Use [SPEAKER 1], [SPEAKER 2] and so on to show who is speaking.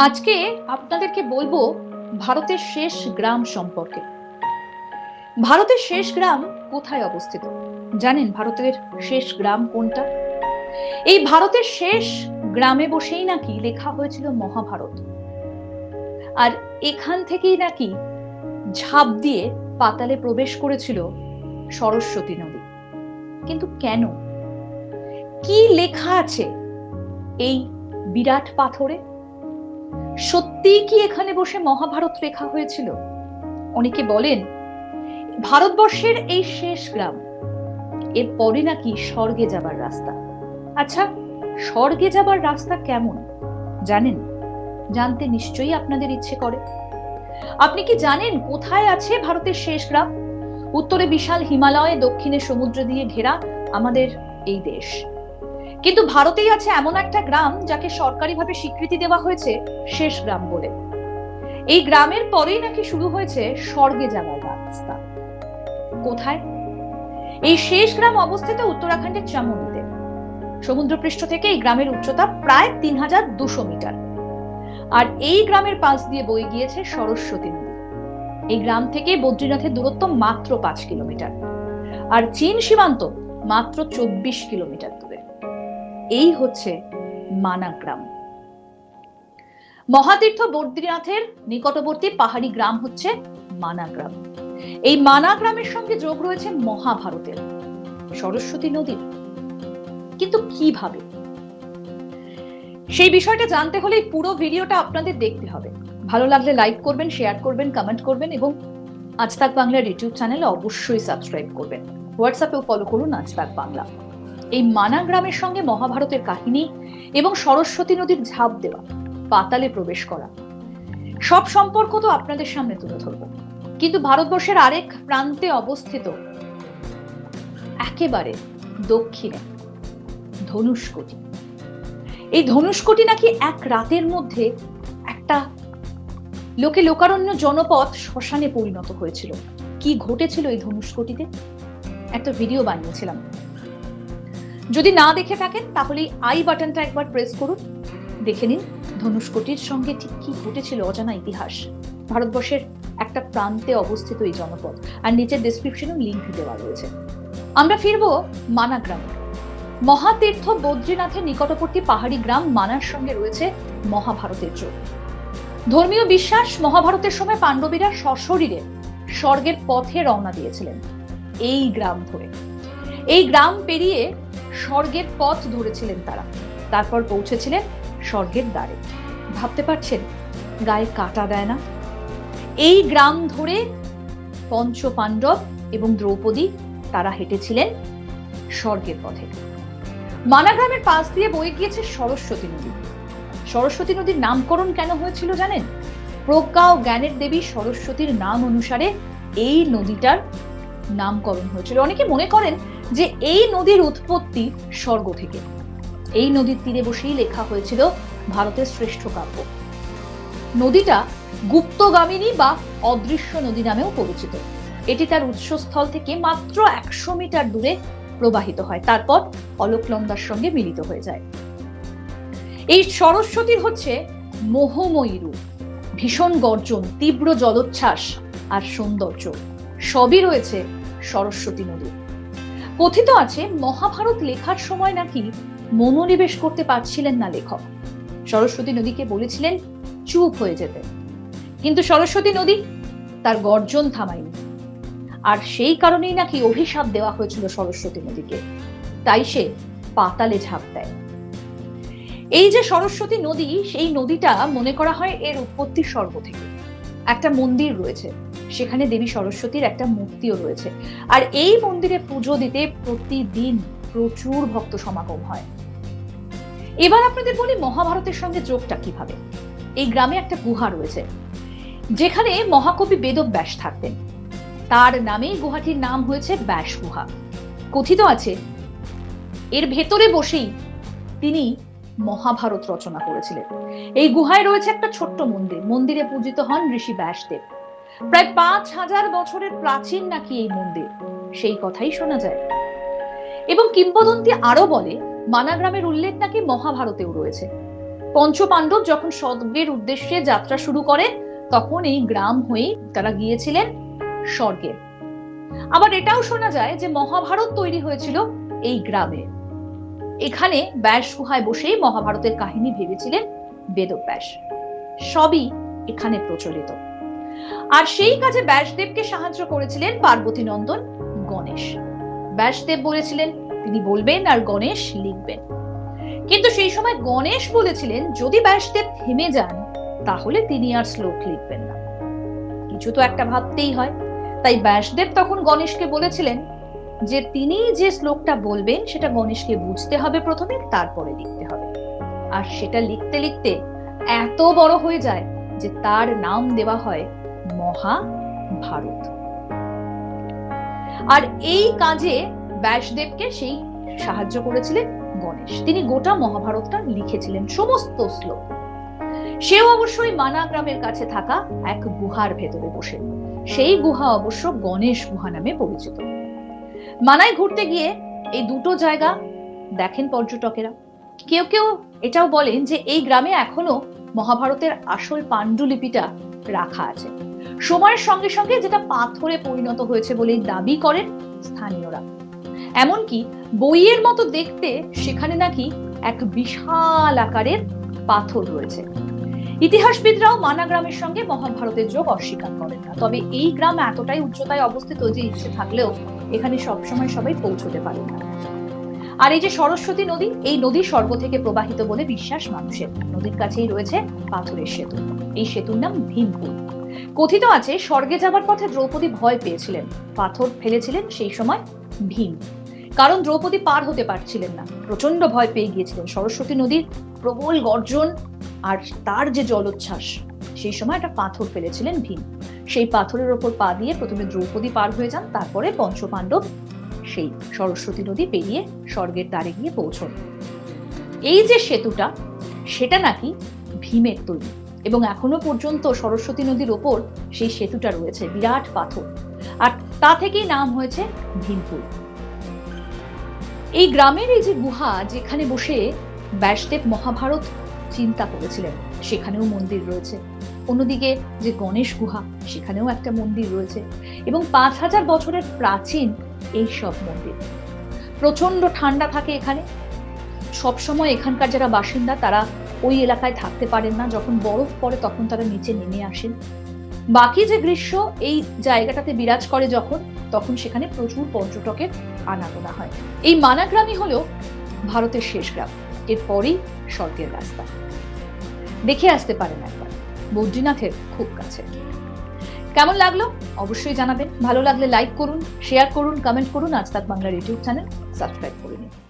[SPEAKER 1] আজকে আপনাদেরকে বলব ভারতের শেষ গ্রাম সম্পর্কে। ভারতের শেষ গ্রাম কোথায় অবস্থিত? জানেন ভারতের শেষ গ্রাম কোনটা? এই ভারতের শেষ গ্রামে বসেই নাকি লেখা হয়েছিল মহাভারত। আর এখান থেকেই নাকি ঝাঁপ দিয়ে পাতালে প্রবেশ করেছিল সরস্বতী নদী। কিন্তু কেন? কি লেখা আছে এই বিরাট পাথরে? সত্যিই কি এখানে বসে মহাভারত লেখা হয়েছিল? অনেকে বলেন, ভারতবর্ষের এই শেষ গ্রাম, এর পরে নাকি স্বর্গে যাবার রাস্তা। আচ্ছা স্বর্গে যাবার রাস্তা কেমন? জানেন? জানতে নিশ্চয়ই আপনাদের ইচ্ছে করে। আপনি কি জানেন কোথায় আছে ভারতের শেষ গ্রাম? উত্তরে বিশাল হিমালয়, দক্ষিণে সমুদ্র দিয়ে ঘেরা আমাদের এই দেশ। কিন্তু ভারতেই আছে এমন একটা গ্রাম যাকে সরকারিভাবে স্বীকৃতি দেওয়া হয়েছে শেষ গ্রাম বলে। এই গ্রামের পরেই নাকি শুরু হয়েছে স্বর্গে যাওয়ার রাস্তা। কোথায়? এই শেষ গ্রাম অবস্থিত উত্তরাখণ্ডের চামুন্ডিতে সমুদ্রপৃষ্ঠ থেকে এই গ্রামের উচ্চতা প্রায় তিন হাজার দুশো মিটার। আর এই গ্রামের পাশ দিয়ে বয়ে গিয়েছে সরস্বতী নদী। এই গ্রাম থেকে বদ্রীনাথের দূরত্ব মাত্র পাঁচ কিলোমিটার। আর চীন সীমান্ত মাত্র চব্বিশ কিলোমিটার দূরে। এই হচ্ছে মানাগ্রাম। মহাতীর্থ বদ্রীনাথের নিকটবর্তী পাহাড়ি গ্রাম হচ্ছে মানাগ্রাম। এই মানাগ্রামের সঙ্গে যোগ রয়েছে মহাভারতের সরস্বতী নদীর কিন্তু কীভাবে? সেই বিষয়টা জানতে হলে পুরো ভিডিওটা আপনাদের দেখতে হবে। ভালো লাগলে লাইক করবেন শেয়ার করবেন কমেন্ট করবেন এবং আজ তাক বাংলার ইউটিউব চ্যানেলে অবশ্যই সাবস্ক্রাইব করবেন। হোয়াটসঅ্যাপেও ফলো করুন আজ তাক বাংলা। এই মানা গ্রামের সঙ্গে মহাভারতের কাহিনী এবং সরস্বতী নদীর ঝাঁপ দেওয়া, পাতালে প্রবেশ করা। সব সম্পর্ক তো আপনাদের সামনে তুলে ধরব। কিন্তু ভারতবর্ষের আরেক প্রান্তে অবস্থিত একেবারে দক্ষিণে ধনুষ্কটি। এই ধনুষ্কটি নাকি এক রাতের মধ্যে একটা লোকে লোকারণ্য জনপদ শ্মশানে পরিণত হয়েছিল। কি ঘটেছিল এই ধনুষ্কটিতে? একটা ভিডিও বানিয়েছিলাম। যদি না দেখে থাকেন, তাহলে আই বাটনটা একবার প্রেস করুন। দেখে নিন ধনুষ্কটির সঙ্গে ঠিক কি ঘটেছিল অজানা ইতিহাস। ভারতবর্ষের একটা প্রান্তে অবস্থিত এই জনপদ, আর নিচের ডেসক্রিপশনেও লিঙ্ক দেওয়া রয়েছে। আমরা ফিরবো মানা গ্রামে মহাতীর্থ বদ্রীনাথের নিকটবর্তী পাহাড়ি গ্রাম মানার সঙ্গে রয়েছে মহাভারতের যোগ। ধর্মীয় বিশ্বাস মহাভারতের সময় পাণ্ডবীরা সশরীরে স্বর্গের পথে রওনা দিয়েছিলেন, এই গ্রাম ধরে। এই গ্রাম পেরিয়ে স্বর্গের পথ ধরেছিলেন তারা। তারপর পৌঁছেছিলেন স্বর্গের দ্বারে। ভাবতে পারছেন, গায়ে কাটা দেয় না? এই গ্রাম ধরে পঞ্চ পাণ্ডব এবং দ্রৌপদী তারা হেঁটেছিলেন স্বর্গের পথে। মানা গ্রামের পাশ দিয়ে বয়ে গিয়েছে সরস্বতী নদী। সরস্বতী নদীর নামকরণ কেন হয়েছিল জানেন? প্রজ্ঞা ও জ্ঞানের দেবী সরস্বতীর নাম অনুসারে এই নদীটার নামকরণ হয়েছিল। অনেকে মনে করেন যে এই নদীর উৎপত্তি স্বর্গ থেকে। এই নদীর তীরে বসেই লেখা হয়েছিল ভারতের শ্রেষ্ঠ কাব্য। নদীটা গুপ্তগামিনী বা অদৃশ্য নদী নামেও পরিচিত। এটি তার উৎসস্থল থেকে মাত্র একশো মিটার দূরে প্রবাহিত হয়। তারপর অলোকনন্দার সঙ্গে মিলিত হয়ে যায়। এই সরস্বতীর হচ্ছে মোহময়ী রূপ। ভীষণ গর্জন, তীব্র জলোচ্ছ্বাস আর সৌন্দর্য। সবই রয়েছে সরস্বতী নদী কথিত আছে, মহাভারত লেখার সময় নাকি মনোনিবেশ করতে পারছিলেন না লেখক। সরস্বতী নদীকে বলেছিলেন, চুপ হয়ে যেতে। কিন্তু সরস্বতী নদী তার গর্জন থামায়নি। আর সেই কারণেই নাকি অভিশাপ দেওয়া হয়েছিল সরস্বতী নদীকে। তাই সে পাতালে ঝাঁপ দেয়। এই যে সরস্বতী নদী, সেই নদীটা মনে করা হয় এর উৎপত্তি স্বর্গ থেকে। একটা মন্দির রয়েছে। সেখানে দেবী সরস্বতীর একটা মূর্তিও রয়েছে। আর এই মন্দিরে পুজো দিতে প্রতিদিন প্রচুর ভক্ত সমাগম হয়। এবার আপনাদের বলি মহাভারতের সঙ্গে যোগটা কীভাবে? এই গ্রামে একটা গুহা রয়েছে। যেখানে মহাকবি বেদব্যাস থাকতেন। তার নামেই গুহাটির নাম হয়েছে ব্যাস গুহা। কথিত আছে, এর ভেতরে বসেই তিনি মহাভারত রচনা করেছিলেন। এই গুহায় রয়েছে একটা ছোট্ট মন্দির। মন্দিরে পূজিত হন ঋষি ব্যাসদেব। প্রায় পাঁচ হাজার বছরের প্রাচীন নাকি এই মন্দির? সেই কথাই শোনা যায়। এবং কিংবদন্তি আরও বলে মানাগ্রামের উল্লেখ নাকি মহাভারতেও রয়েছে। পঞ্চপাণ্ডব যখন স্বর্গের উদ্দেশ্যে যাত্রা শুরু করে তখন এই গ্রাম হয়ে তারা গিয়েছিলেন স্বর্গে। আবার এটাও শোনা যায় যে মহাভারত তৈরি হয়েছিল এই গ্রামে। এখানে ব্যাস গুহায় বসেই মহাভারতের কাহিনী ভেবেছিলেন বেদব্যাস। সবই এখানে প্রচলিত। আর সেই কাজে ব্যাসদেবকে সাহায্য করেছিলেন পার্বতী নন্দন গণেশ। ব্যাসদেব বলেছিলেন, তিনি বলবেন আর গণেশ লিখবেন। কিন্তু সেই সময় গণেশ বলেছিলেন, যদি ব্যাসদেব থেমে যান, তাহলে তিনি আর শ্লোক লিখবেন না। কিছু তো একটা ভাবতেই হয়। তাই ব্যাসদেব তখন গণেশকে বলেছিলেন যে, তিনি যে শ্লোকটা বলবেন, সেটা গণেশকে বুঝতে হবে প্রথমে, তারপরে লিখতে হবে। আর সেটা লিখতে লিখতে এত বড় হয়ে যায় যে, তার নাম দেওয়া হয় মহাভারত আর এই কাজে ব্যাসদেবকে সেই সাহায্য করেছিলেন গণেশ। তিনি গোটা মহাভারতটা লিখেছিলেন, সমস্ত শ্লোক। সেও অবশ্যই মানা গ্রামের কাছে থাকা এক গুহার ভেতরে বসে। সেই গুহা অবশ্য গণেশ গুহা নামে পরিচিত। মানায় ঘুরতে গিয়ে এই দুটো জায়গা দেখেন পর্যটকেরা। কেউ কেউ এটাও বলেন যে এই গ্রামে এখনও মহাভারতের আসল পাণ্ডুলিপিটা রাখা আছে। সময়ের সঙ্গে সঙ্গে যেটা পাথরে পরিণত হয়েছে বলে দাবি করেন স্থানীয়রা। এমনকি বইয়ের মতো দেখতে সেখানে নাকি এক বিশাল আকারের পাথর রয়েছে। ইতিহাসবিদরাও মানা গ্রামের সঙ্গে মহাভারতের যোগ অস্বীকার করেন না। তবে এই গ্রাম এতটাই উচ্চতায় অবস্থিত যে ইচ্ছে থাকলেও এখানে সবসময় সবাই পৌঁছতে পারে না। আর এই যে সরস্বতী নদী, এই নদী স্বর্গ থেকে প্রবাহিত বলে বিশ্বাস মানুষের। নদীর কাছেই রয়েছে পাথরের সেতু। এই সেতুর নাম ভীমপুর। কথিত আছে, স্বর্গে যাবার পথে দ্রৌপদী ভয় পেয়েছিলেন। পাথর ফেলেছিলেন সেই সময় ভীম। কারণ দ্রৌপদী পার হতে পারছিলেন না। প্রচণ্ড ভয় পেয়ে গিয়েছিলেন। সরস্বতী নদীর প্রবল গর্জন আর তার যে জলোচ্ছ্বাস, সেই সময় একটা পাথর ফেলেছিলেন ভীম। সেই পাথরের ওপর পা দিয়ে প্রথমে দ্রৌপদী পার হয়ে যান, তারপরে পঞ্চপাণ্ডব সেই সরস্বতী নদী পেরিয়ে স্বর্গের দ্বারে গিয়ে পৌঁছন। এই যে সেতুটা, সেটা নাকি ভীমের তৈরি। এবং এখনও পর্যন্ত সরস্বতী নদীর ওপর সেই সেতুটা রয়েছে, বিরাট পাথর। আর তা থেকেই নাম হয়েছে ভীমপুর। এই গ্রামের এই যে গুহা, যেখানে বসে ব্যাসদেব মহাভারত চিন্তা করেছিলেন, সেখানেও মন্দির রয়েছে। অন্যদিকে যে গণেশ গুহা, সেখানেও একটা মন্দির রয়েছে এবং পাঁচ হাজার বছরের প্রাচীন এই সব মন্দির। প্রচণ্ড ঠান্ডা থাকে এখানে। সবসময় এখানকার যারা বাসিন্দা, তারা ওই এলাকায় থাকতে পারেন না। যখন বরফ পড়ে, তখন তারা নিচে নেমে আসেন। বাকি যে গ্রীষ্ম, এই জায়গাটাতে বিরাজ করে যখন, তখন সেখানে প্রচুর পর্যটকের আনাগোনা হয়। এই মানাগ্রামই হলো ভারতের শেষ গ্রাম। এরপরেই স্বর্গের রাস্তা। দেখে আসতে পারেন একবার। বদ্রীনাথের খুব কাছে। কেমন লাগল? অবশ্যই জানাবেন। ভালো লাগলে লাইক করুন শেয়ার করুন কমেন্ট করুন। আজ তাক বাংলার ইউটিউব চ্যানেল সাবস্ক্রাইব করে নিন।